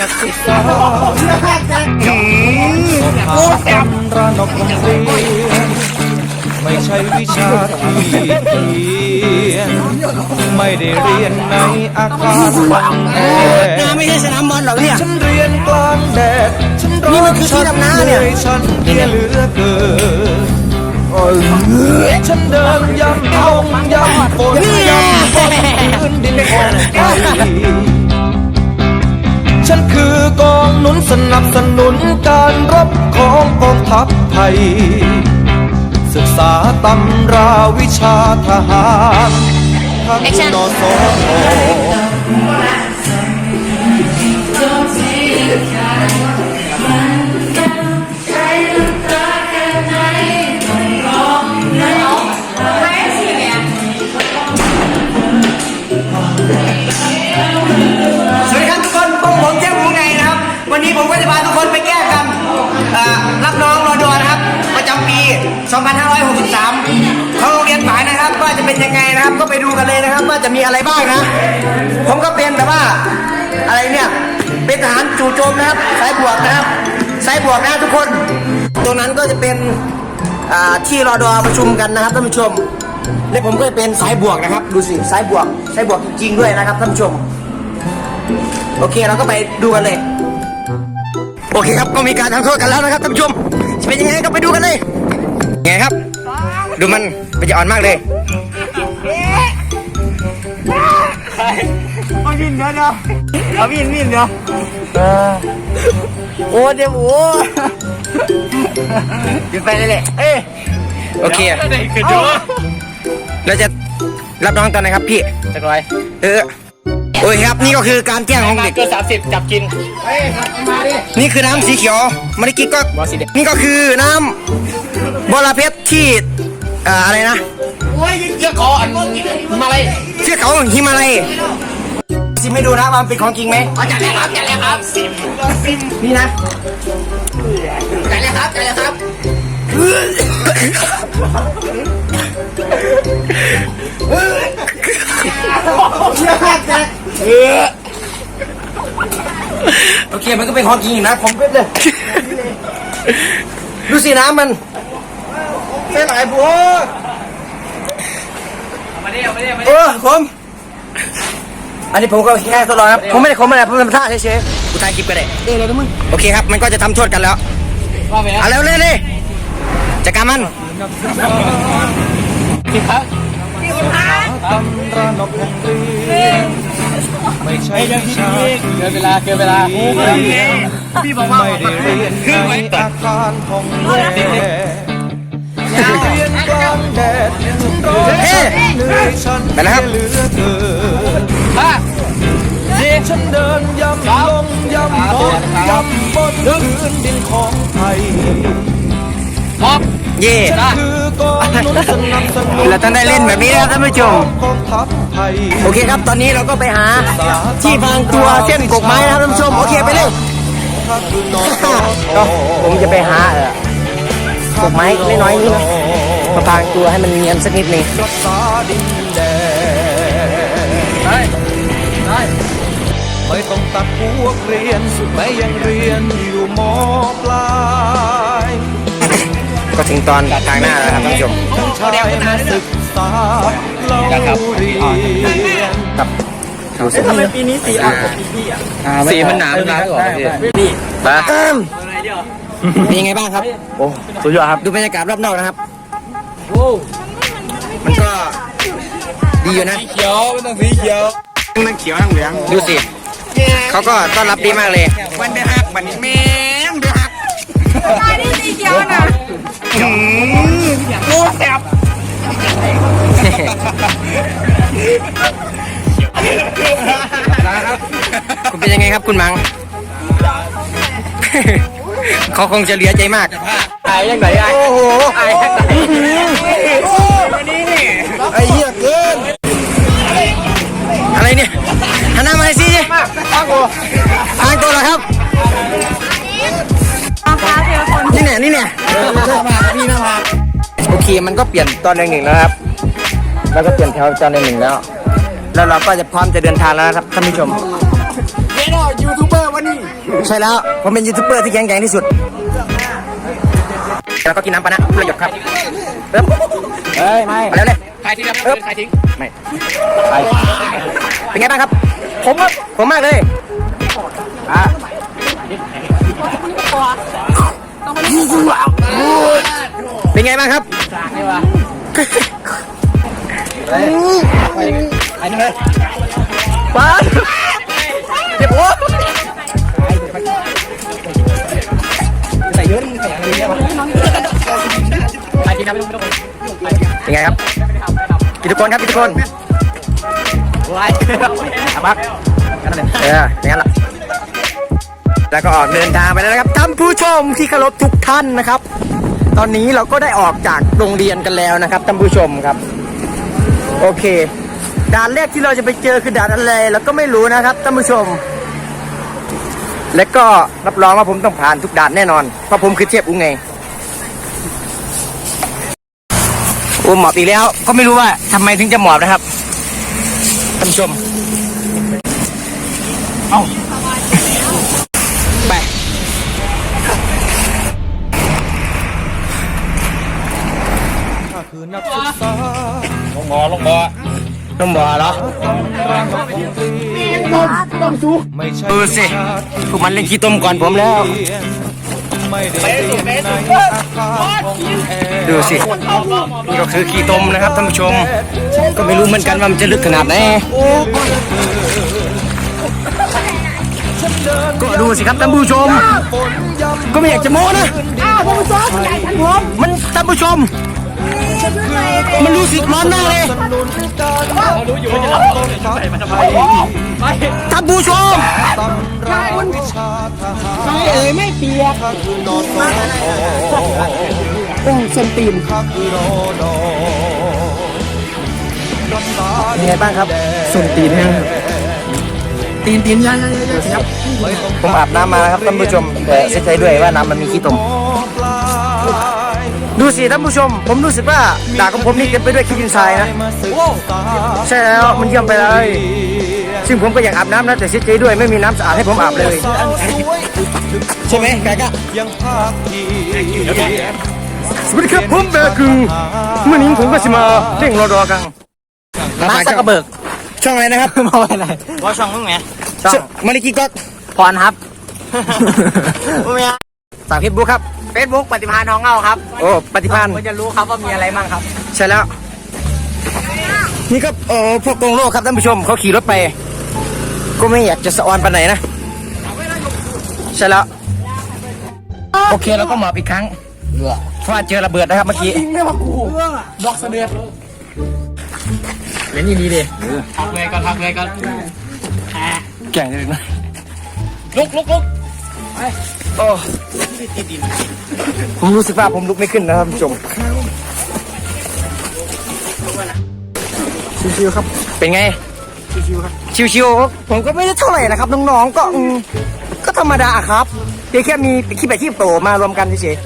นักศึกษาโอ้แซมระนกโรงเรียนไม่ใช่วิชาที่เขียน ไม่ได้เรียนในอาคารบังแอนาไม่ใช่สนามบอลหรอกเนี่ย ฉันเรียนกลางแดด ฉันร้นี่อมันนคือที่ดำน้าเนี่ยหฉันเพลียเหลือเกิน ฉันเดินย่ำลงย่ำฝนย่ำบนพื้นดินของไทยฉันคือกองหนุนสนับสนุนการรบของกองทัพไทย ศึกษาตำราวิชาทหารทั้งนสอ ดูกันเลยนะครับ ว่าจะมีอะไรบ้างนะ ผมก็เป็นแบบว่า อะไรเนี่ย เป็นทหารจู่โจมนะครับสายบวกนะครับสายบวกนะทุกคน ตรงนั้นก็จะเป็นอ่าที่รอดอประชุมกันนะครับท่านผู้ชม และผมก็เป็นสายบวกนะครับ ดูสิสายบวกสายบวกจริงๆด้วยนะครับท่านผู้ชม โอเคเราก็ไปดูกันเลย โอเคครับก็มีการทำโทษกันแล้วนะครับท่านผู้ชมจะเป็นยังไงก็ไปดูกันเลยไงครับ ดูมันเป็นจะอ่อนมากเลย วินเดี๋ยวเดี๋ยวเอาวินวินเดี๋ยวโอ้เดี๋ยวโอ้หยุดไปเลยแหละเอ้ยโอเคคือจัวเราจะรับน้องตอนไหนครับพี่จักรไรเออโอ้ยครับนี่ก็คือการแกล้งของเด็ก เกินสามสิบจับกินนี่คือน้ำสีเขียวเมื่อกี้ก็บอสสีแดงนี่ก็คือน้ำบอระเพ็ดที่อ่าอะไรนะ โอ้ยเจ้าขออันมาเลยเทือกเขาหิมาลัย ซิมให้ดูนะว่ามันเป็นของจริงไหมจัดเลยครับจัดเลยครับสิบสิบนี่นะจัดเลยครับจัดเลยครับโอเคมันก็เป็นของจริงอยู่นะผมก็เลยดูสิน้ำมันเป็นไรบัวมาดิมาดิมาดิเออผม อันนี้ผมก็แค่ทดลองครับผมไม่ได้ผมไม่ได้ผมทำท่าเฉยๆกูถ่ายคลิปก็ได้เออเลยนะมึงโอเคครับมันก็จะทำโทษกันแล้วว่าไปนะเอาเร็วเลยเลยจัดการมันสิบครับตำรานกโรงเรียนไม่ใช่วิชาที่เกินเวลาเกินเวลาเรียนพี่บอกว่าไม่ได้เรียนในอาคารของแม่เรียนกลางแดดฉันร้อนฉันเหนื่อยฉันเพลียเหลือเกิน ห้าฉันเดินย่ำลงย่ำบนย่ำบนพื้นดินของไทยพร้อมเย่คือกองหนุนสนับสนุนเราท่านได้เล่นแบบนี้นะครับท่านผู้ชมกองทัพไทยโอเคครับตอนนี้เราก็ไปหา ที่พรางตัวเส้นกกไม้นะครับท่านผู้ชม โอเคไปเลยถ้าคือนอนก็ผมจะไปหาเออกกไม้น้อยๆนี่นะมาพรางตัวให้มันเนียนสักนิดหนึง ได้ได้ไม่ต้องตัดพวกเรียนแม้ยังเรียนอยู่มปลายก็ถึงตอนทางหน้าแล้วครับท่านผู้ชมชายมาศึกษาเล่าเรียนครับดูสิทำไมปีนี้สีอ่อนกว่าปีที่อะสีมันหนามันหนาก่อนนี่ปะเป็นยังไงบ้างครับ โอ้สุดยอดครับ ดูบรรยากาศรอบนอกนะครับโอ้มันก็ ดีอยู่นะเขียวไม่ต้องสีเขียวมันเขียวทั้งเหลืองดูสิเขาก็ต้อนรับดีมากเลยวันเดือหักวันแม่งเดือหักมาที่สีเขียวน่ะโอ้แซ่บคุณเป็นยังไงครับคุณมังเขาคงจะเหลือใจมากไอ้ยังไงไอ้โอ้โหไอ้ยังไง ทางตัวเหรอครับนี่เนี่ยนี่เนี่ยพี่น้ามาโอเคมันก็เปลี่ยนตอนหนึ่งหนึ่งแล้วครับ แล้วก็เปลี่ยนแถวตอนหนึ่งหนึ่งแล้ว แล้วเราก็จะพร้อมจะเดินทางแล้วนะครับท่านผู้ชมเย้ยูทูบเบอร์วันนี้ใช่แล้วผมเป็นยูทูบเบอร์ที่แข็งแกร่งที่สุดแล้วก็กินน้ำปานะประโยชน์ครับเริ่มเฮ้ยไม่มาแล้วเลยใครทิ้งครับใครทิ้งไม่เป็นไงบ้างครับ ผมครับผมมากเลย อะเป็นไงบ้างครับไอ้นี่เลยป้าเจ็บหัวใส่เยอะนี่ใส่อะไรเยอะใครทิ้งครับไม่ต้องไม่ต้องเป็นไงครับกิทุกคนครับกิทุกคนไล่อาบักเอออย่างนั้นแหละ แล้วก็ออกเดินทางไปแล้วนะครับท่านผู้ชมที่เคารพทุกท่านนะครับ ตอนนี้เราก็ได้ออกจากโรงเรียนกันแล้วนะครับท่านผู้ชมครับ โอเค ด่านแรกที่เราจะไปเจอคือด่านอะไรเราก็ไม่รู้นะครับท่านผู้ชม และก็รับรองว่าผมต้องผ่านทุกด่านแน่นอนเพราะผมคือเทพอุ้งไงโอ้หมอบอีกแล้ว ก็ไม่รู้ว่าทำไมถึงจะหมอบนะครับท่านผู้ชม เอา ต้องบอกเหรอไม่ใช่ดูสิพวกมันเล่นขี้ต้มก่อนผมแล้วไม่ได้เรียนในอาคารของแอร์ดูสิ นี่ก็คือขี้ต้มนะครับท่านผู้ชม ก็ไม่รู้เหมือนกันว่ามันจะลึกขนาดไหน ก็ดูสิครับท่านผู้ชม ก็ไม่อยากจะโม้นะมันท่านผู้ชม มันรู้สึกร้อนมากเลยสนุนการู้อยู่ว่าจะรับโต้องใส่มันทำไมไปท่านผู้ชมตำราวิชาทหารไม่เอ่ยไม่เปียกข้าโอ้ส้นตีนข้าคือรอนอนวันตาเป็นไงบ้างครับส้นตีนแห้งตีนตีนยังครับผมอาบน้ำมาครับท่านผู้ชมแต่เสียใจด้วยว่าน้ำมันมีขี้ตม ดูสิท่านผู้ชม ผมรู้สึกว่าดากของผมนี่เต็มไปด้วยขี้ดินทรายนะมาศึกษาใช่แล้วมันเยี่ยมไปเลย ซึ่งผมก็อยากอาบน้ำนะแต่เสียใจด้วยไม่มีน้ำสะอาดให้ผมอาบเลย ใช่ไหมไก่กะยังภาคเพียรสวัสดีครับผมแบร์คือเมื่อนี้ผมก็จะมาเร่งรอรอกันมาสักกระเบิกช่องอะไรนะครับมาอะไรว่าช่องมึงไงช่องมาริกิก๊อกพรครับ ฝากเฟซบุ๊กครับเฟซบุ๊กปฏิภาณน้องเงาครับโอ้ปฏิพันธ์ผมจะรู้ครับว่ามีอะไรบ้างครับ ใช่แล้ว นี่ครับเออพวกกงโลกครับท่านผู้ชมเขาขี่รถไป ก็ไม่อยากจะสะออนไปไหนนะ ใช่แล้ว โอเคเราก็หมอบอีกครั้งเพราะว่าเจอระเบิดนะครับเมื่อกี้บอกเสด็จเล่นอย่างนี้ดิพักเลยก่อนพักเลยก่อนแก่งเลยนะลุกลุกลุก โอ้ผมรู้สึกว่าผมลุกไม่ขึ้นนะครับท่านผู้ชมชิวๆครับ เป็นไง ชิวๆครับ ชิวๆผมก็ไม่ได้เท่าไหร่นะครับ น้องๆ ก็อืมก็ธรรมดาครับเพียงแค่มีขี้แบบขี้โตมารวมกันเฉย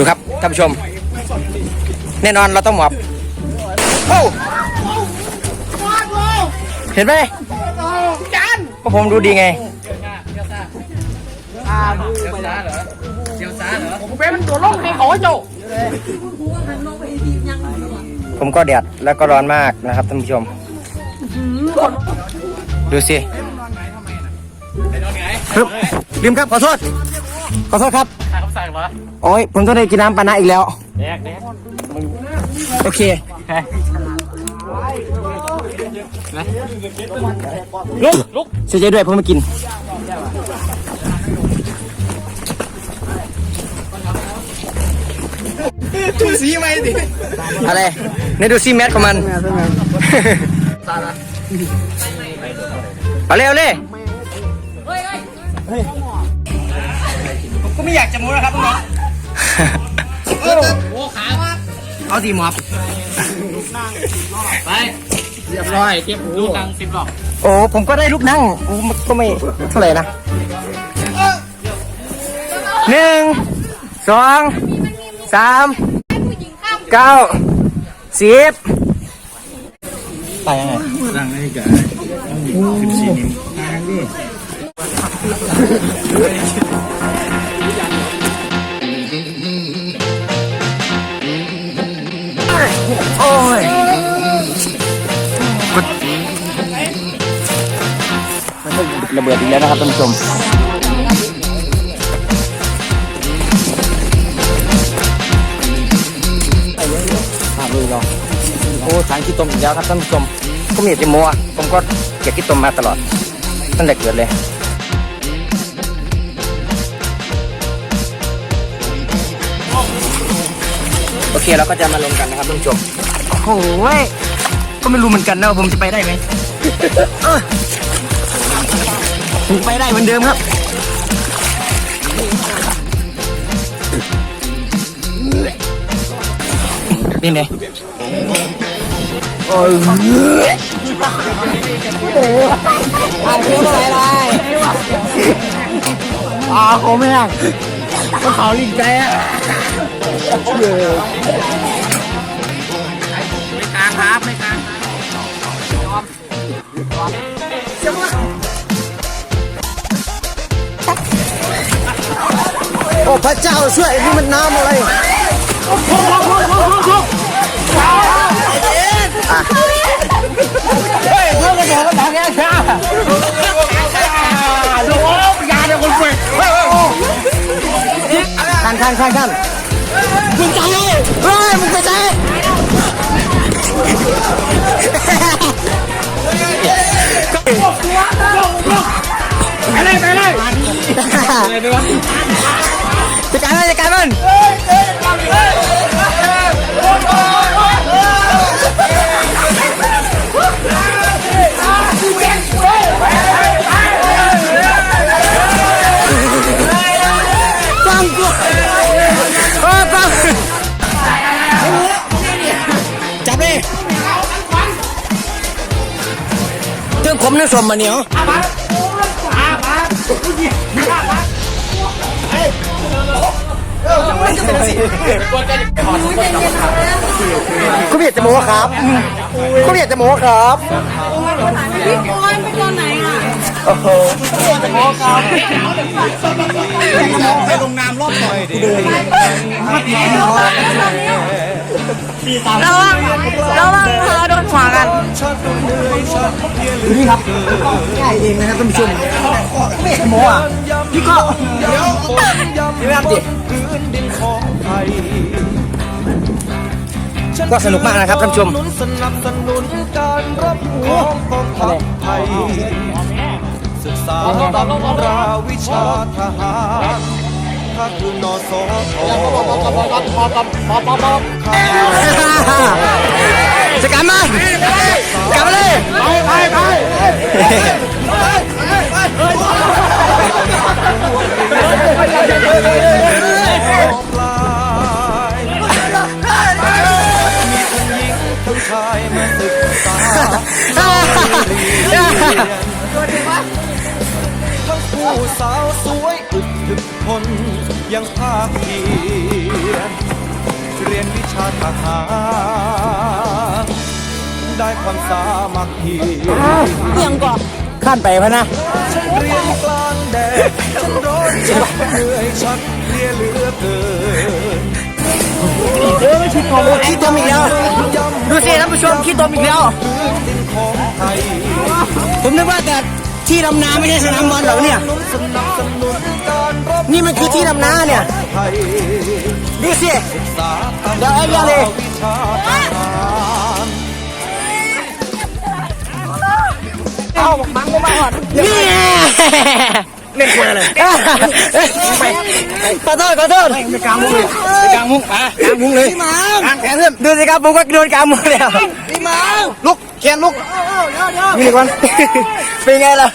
ดูครับท่านผู้ชม แน่นอนเราต้องหมอบโอ้เห็นไหมก็ผมดูดีไงผมก็แดดแล้วก็ร้อนมากนะครับท่านผู้ชม ดูสิครับลืมครับขอโทษ ขอโทษครับ ใครเขาสั่งเหรอโอ้ยผมต้องได้กินน้ำปานะอีกแล้ว แดกแดกโอเคลุกลุกเสียใจด้วยผมไม่กิน ดูสีไหมดิอะไรในดูซีแมทของมันเอาเร็วเลยผม ก็ไม่อยากจะมูนะครับน้องโอ้ขาเอาสีหมอบไปเรียบร้อยเก็บลูกดังสิบดอกโอ้ผมก็ได้ลูกนั่งโอ้มันก็ไม่เท่าไหร่นะหนึ่งสองสามเก้าสิบไปยังไงดังนี่กันสิบสี่นิ้ว บิดอีกแล้วนะครับท่านผู้ชมอ่าดูลองโอ้สารขี้ตมอีกแล้วครับท่านผู้ชมก็มีแต่โมอะผมก็เก็บขี้ตมมาตลอดตั้งแต่เกิดเลยโอเคเราก็จะมาลงกันนะครับท่านผู้ชมโอ้ยก็ไม่รู้เหมือนกันนะว่าผมจะไปได้ไหมเอ้ยผม ไปได้เหมือนเดิมครับนี่ไงโอ้ยอ่าเรื่องอะไรไรอ่าเขาไม่งก็เขาลิงใจอะไม่กลางครับ ไม่กลาง อ้พระเจ้าช่วยนี่มันน้ำอะไรเฮ้ยเพื่อนกันบอกว่าดังแค่ชาขันขันขันขันมึงใจเฮ้ยมึงไปใจไปเลยไปเลยจัดการมันจัด การมันฟังกูเออฟังจับเลยเรื่องผมเรื่สมมาเนี่ย คุณไม่อยากจะโม้ครับคุณไม่อยากจะโม้ครับพี่บอยไปตอนไหนอะโอ้โหไปลงน้ำรอบหน่อยดิระวังระวังเธอโดนหัวกันนี่ครับง่ายเองนะครับท่านผู้ชมไม่อยากจะโม้อะพี่ก็เดี๋ยวพี่ไม่ทำดิ ก็สนุกมากนะครับท่านผู้ชมสนับสนุนการรบของกองทัพไทยศึกษาตำราวิชาทหารถ้าคือนอสอทอจะกลับมากลับมาเลยไปไปไป ทั้งผู้สาวสวยอึดถึกทนยังภาคเพียรเรียนวิชาทหารได้ความสามัคคีขั้นไปพะนะฉันเรียนกลางแดดฉันร้อนฉันเหนื่อยฉันเพลียเหลือเกินขี้ตมอีกแล้วดูสิท่าน ผู้ชมขี้ตมอีกแล้วพื้นดินของไทยผมนึกว่าแต่ที่ดำนาไม่ใช่สนามบอลเหรอเนี่ยนุนสนับสนุนการรบนี่มันคือที่ดำนาเนี่ยไทยดูสิสาตำเดี๋ยวไอ้เรื่องเลยวิชาทหารนี่ เล่นควายอะไรขอโทษขอโทษไปกลางมุ้งเลยไปกลางมุ้งมากลางมุ้งเลยพี่หมาแขนเพื่อนดูสิครับผมก็โดนกามือแล้วพี่หมาลุกแขนลุกนี่ก่อนเป็นไงล่ะ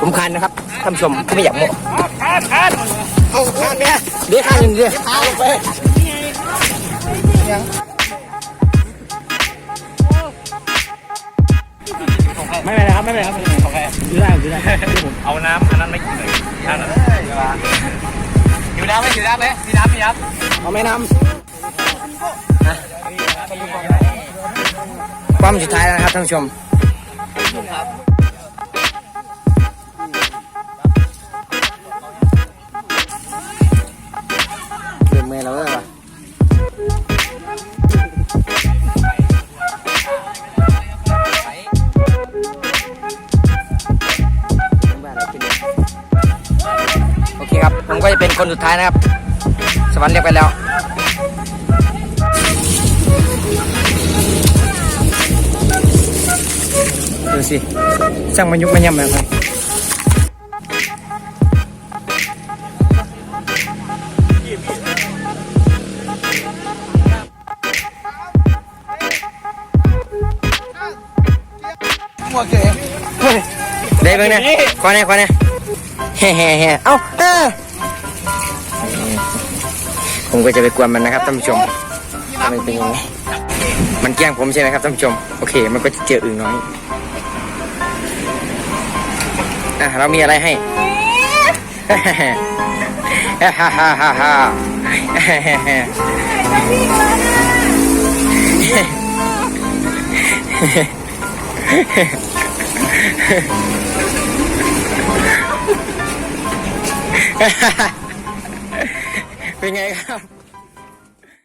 ผมคันนะครับท่านผู้ชมไม่อยากโม้เอาคันเนี่ยเดี๋ยวคันหนึ่งเดี๋ยวพาลงไป ไม่เป็นไรครับไม่เป็นไรครับโอเคยืดได้ยืดได้ผมเอาน้ำอันนั้นไม่กินเลยอันนั้นอยู่น้ำไหมอยู่น้ำไหมมีน้ำมีน้ำเอาไม่นปั๊มสุดท้ายแล้วนะครับท่านผู้ชม ก็จะเป็นคนสุดท้ายนะครับ สวรรค์เรียกไปแล้วดูสิช่างมันยุกมันย่ำนะครับได้เบ้างนะขอแน่ขอแน่แฮ่แฮ่แฮ่เอ้าเออ ผมก็จะไปกวนมันนะครับท่านผู้ชมมันเป็นยังไงมันแกล้งผมใช่ไหมครับท่านผู้ชม โอเค มันก็จะเจออึ่งน้อย อะ เรามีอะไรให้ฮ่าฮ่าฮ่าฮ่าฮ่า เป็นไงครับ